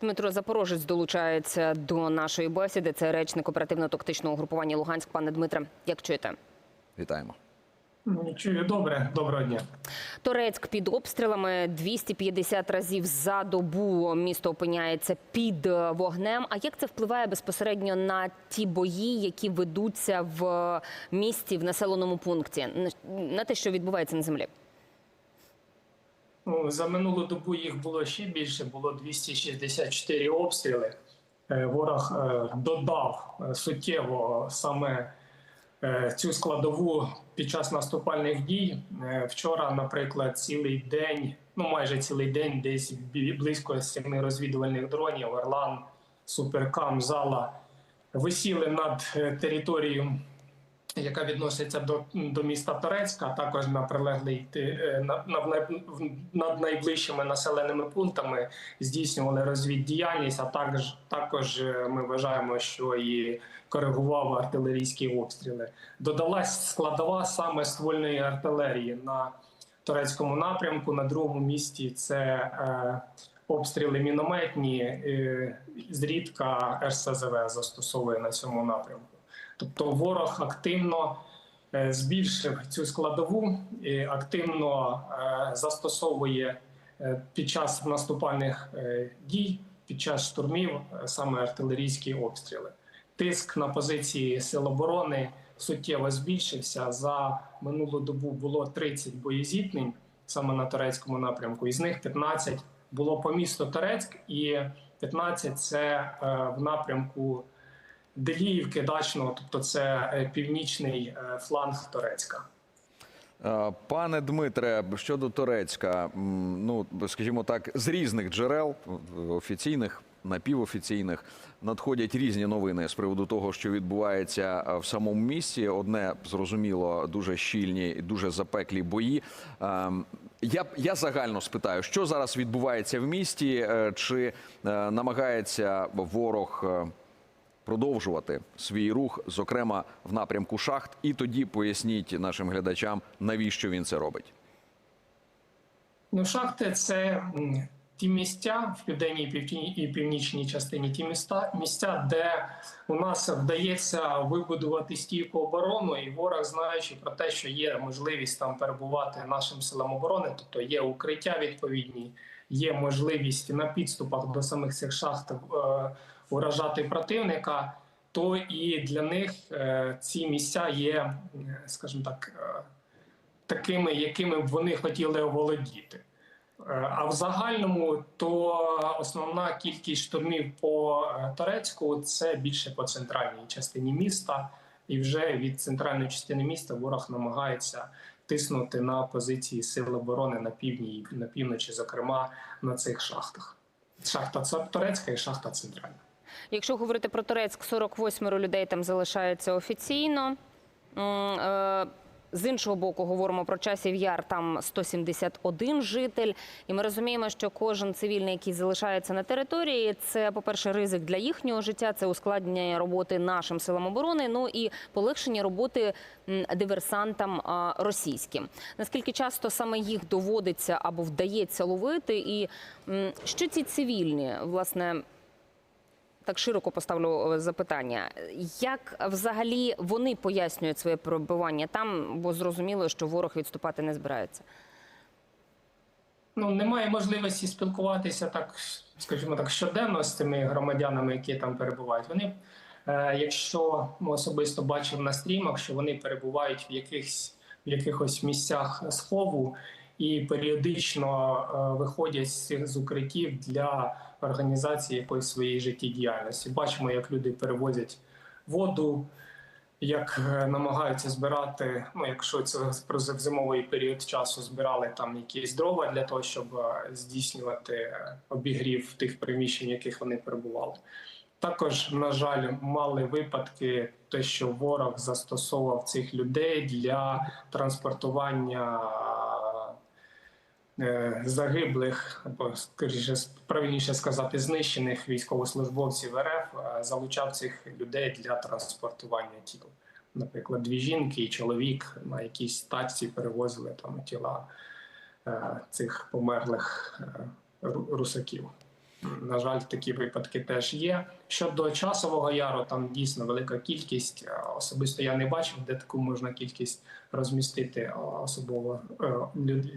Дмитро Запорожець долучається до нашої бесіди. Це речник оперативно-тактичного групування Луганськ. Пане Дмитре, як чуєте? Вітаємо. Чую добре, доброго дня. Торецьк під обстрілами 250 разів за добу місто опиняється під вогнем. А як це впливає безпосередньо на ті бої, які ведуться в місті в населеному пункті, на те, що відбувається на землі? Ну, за минулу добу їх було ще більше, було 264 обстріли. Е, Ворог е, додав е, суттєво саме цю складову під час наступальних дій. Вчора, наприклад, цілий день, ну майже цілий день, десь близько семи розвідувальних дронів, Орлан, Суперкам, Зала висіли над територією яка відноситься до, до міста Торецька, а також на прилеглий е, на, на, над найближчими населеними пунктами здійснювали розвіддіяльність. А також також е, ми вважаємо, що і коригував артилерійські обстріли. Додалась складова саме ствольної артилерії на турецькому напрямку. На другому місці це е, обстріли мінометні. Е, зрідка РСЗВ застосовує на цьому напрямку. Тобто ворог активно е, збільшив цю складову і активно е, застосовує е, під час наступальних дій, під час штурмів саме артилерійські обстріли. Тиск на позиції сил оборони суттєво збільшився. За минулу добу було 30 боєзіткнень саме на турецькому напрямку. Із них 15 було по місту Торецьк, і 15 – це в напрямку. Деліївки Дачного, тобто це е, північний е, фланг Торецька. Е, Пане Дмитре, щодо Турецька, м, ну скажімо так, з різних джерел офіційних, напівофіційних, надходять різні новини з приводу того, що відбувається в самому місті. Одне зрозуміло, дуже щільні, і дуже запеклі бої. Ем, Я, я загально спитаю, що зараз відбувається в місті, чи намагається ворог продовжувати свій рух, зокрема в напрямку шахт, і тоді поясніть нашим глядачам, навіщо він це робить. Ну, шахти це ті місця в південній і північній частині, ті міста, місця, де у нас вдається вибудувати стійку оборону, і ворог, знаючи про те, що є можливість там перебувати нашим силам оборони, тобто є укриття відповідні, є можливість на підступах до самих цих шахт е, уражати противника. То і для них е, ці місця є, е, скажімо так, е, такими, якими б вони хотіли оволодіти. Е, А в загальному то основна кількість штурмів по Торецьку це більше по центральній частині міста, і вже від центральної частини міста ворог намагається тиснути на позиції сил оборони на півдні і на півночі, зокрема на цих шахтах. Шахта Торецька і шахта центральна. Якщо говорити про Торецьк, 48 людей там залишається офіційно. Е, З іншого боку, говоримо про часів яр, там 171 житель, і ми розуміємо, що кожен цивільний, який залишається на території, це, по-перше, ризик для їхнього життя, це ускладнення роботи нашим силам оборони, ну і полегшення роботи диверсантам російським. Наскільки часто саме їх доводиться або вдається ловити, і що ці цивільні, власне, так широко поставлю е, запитання. Як взагалі вони пояснюють своє перебування там, бо зрозуміло, що ворог відступати не збирається? Ну немає можливості спілкуватися так, скажімо так, щоденно з цими громадянами, які там перебувають. Вони, е, якщо ми особисто бачив на стрімах, що вони перебувають в якихось в якихось місцях схову і періодично е, виходять з укриттів для організації якоїсь своєї життєдіяльності. Бачимо, як люди перевозять воду. Як е, намагаються збирати, ну якщо це про зимовий період часу збирали там якісь дрова для того, щоб е, здійснювати обігрів тих приміщень, в яких вони перебували. Також, на жаль, мали випадки, те, що ворог застосовував цих людей для транспортування загиблих, або скоріше правильніше сказати, знищених військовослужбовців РФ, е, залучав цих людей для транспортування тіл. Наприклад, дві жінки і чоловік на якійсь тачці перевозили там тіла е, цих померлих е, русаків. На жаль, такі випадки теж є. Щодо часового яру, там дійсно велика кількість. Е, Особисто я не бачив, де таку можна кількість розмістити е, особово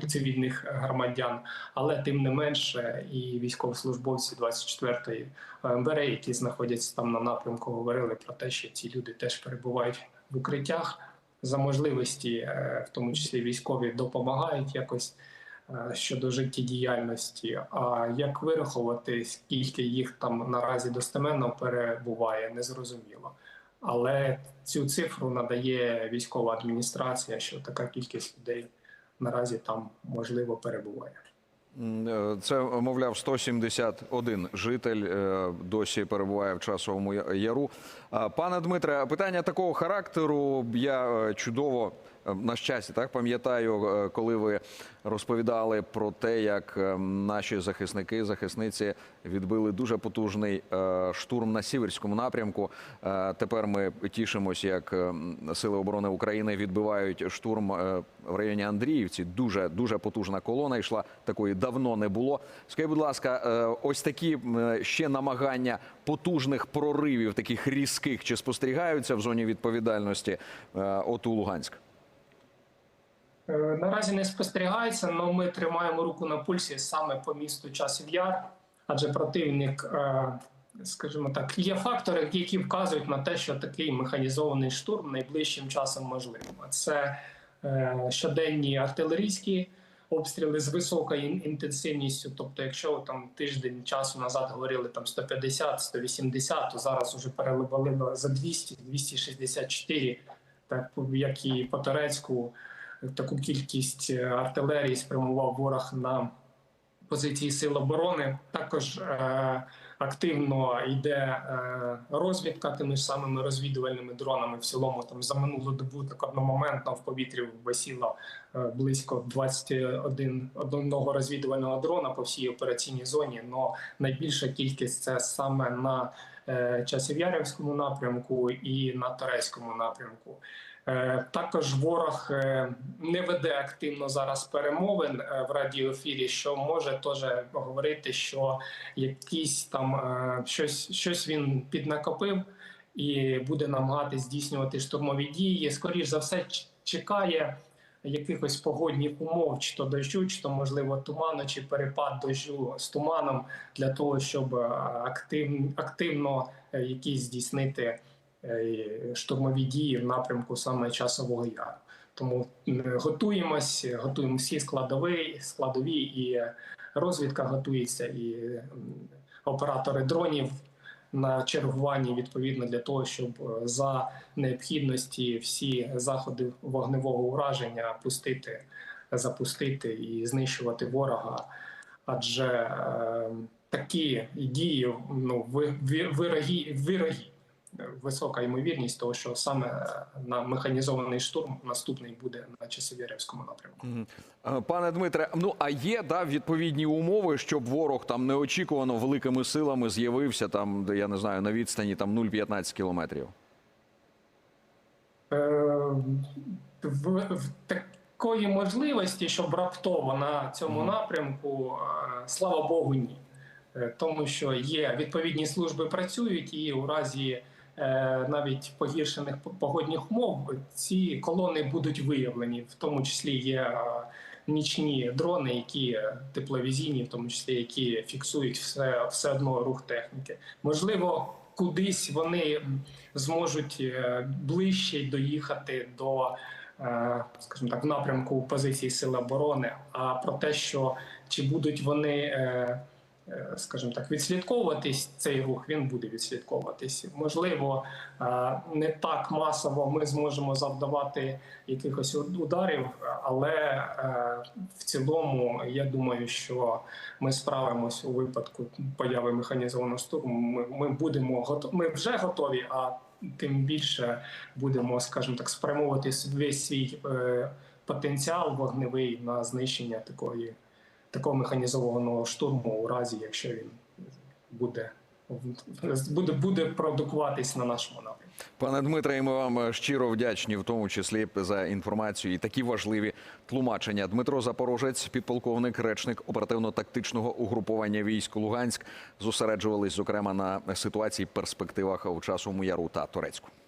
е, цивільних громадян. Але тим не менше, і військовослужбовці 24-ї ОМБР, які знаходяться там на напрямку, говорили про те, що ці люди теж перебувають в укриттях за можливості, в тому числі військові, допомагають якось щодо життєдіяльності. А як вирахувати, скільки їх там наразі достеменно перебуває, незрозуміло. Але цю цифру надає військова адміністрація, що така кількість людей наразі там можливо перебуває. Е, Це, мовляв, 171 житель е, досі перебуває в часовому яру. Пане Дмитре, питання такого характеру я е, чудово е, на щастя, так пам'ятаю, е, коли ви розповідали про те, як е, наші захисники, захисниці відбили дуже потужний е, штурм на сіверському напрямку. Е, Тепер ми тішимося, як е, Сили оборони України відбивають штурм е, в районі Андріївці. Дуже дуже потужна колона йшла. Такої давно не було. Скажіть, будь ласка, е, ось такі е, ще намагання потужних проривів, таких різких, чи спостерігаються в зоні відповідальності е, ОТУ Луганськ? Е, Наразі не спостерігається, але ми тримаємо руку на пульсі саме по місту Часів Яр, адже противник, е, скажімо так, є фактори, які вказують на те, що такий механізований штурм найближчим часом можливий. Це е, щоденні артилерійські обстріли з високою інтенсивністю. Тобто, якщо там тиждень часу назад говорили там 150-180, то зараз вже перевалило за 200, 264, так як і по Торецьку таку кількість е, артилерії спрямував ворог на позиції сил оборони. Також е, активно йде е, розвідка тими ж самими розвідувальними дронами. В цілому там за минулу добу так одномоментно в повітрі висіло е, близько 21 одного розвідувального дрона по всій операційній зоні. Но найбільша кількість це саме на Часів'ярівському напрямку і на Торецькому напрямку. Е, Також ворог е, не веде активно зараз перемовин е, в радіоефірі, що може теж говорити, що якісь там щось, щось він піднакопив і буде намагатись здійснювати штурмові дії. Скоріш за все, чекає якихось погодних умов, чи то дощу, чи то можливо туману, чи перепад дощу з туманом для того, щоб актив, активно якісь здійснити штурмові дії в напрямку саме часового яру. Тому готуємось, готуємо всі складові, складові і розвідка готується, і оператори дронів на чергуванні відповідно для того, щоб е, за необхідності всі заходи вогневого ураження пустити, запустити і знищувати ворога. Адже е, такі дії ну ви- ви- вирогі, вирогі висока ймовірність того, що саме на механізований штурм наступний буде на Часовірівському напрямку. Е, Пане Дмитре, ну а є да, відповідні умови, щоб ворог там неочікувано великими силами з'явився там, де я не знаю, на відстані там 0,15 кілометрів. Е, в, в такої можливості, щоб раптово на цьому напрямку, е, слава Богу, ні. Тому що є відповідні служби працюють, і у разі навіть погіршених погодних умов ці колони будуть виявлені. В тому числі є е, нічні дрони, які е, тепловізійні, в тому числі які фіксують все, все одно рух техніки. Можливо, кудись вони зможуть е, ближче доїхати до, е, скажімо так, в напрямку позиції Сил оборони. А про те, що чи будуть вони, е, е, скажімо так, відслідковуватись цей рух, він буде відслідковуватись. Можливо, е, не так масово ми зможемо завдавати якихось ударів, але е, в цілому я думаю, що ми справимось у випадку появи механізованого штурму. Ми, ми будемо готові. Ми вже готові, а тим більше будемо, скажімо так, спрямовувати весь свій е, потенціал вогневий на знищення такої такого механізованого штурму у разі, якщо він буде буде, буде продукуватись на нашому напрямку. Пане Дмитре, ми вам щиро вдячні, в тому числі за інформацію і такі важливі тлумачення. Дмитро Запорожець, підполковник, речник оперативно-тактичного угруповання військ Луганськ, зосереджувались зокрема на ситуації, перспективах у часовому яру та Турецьку.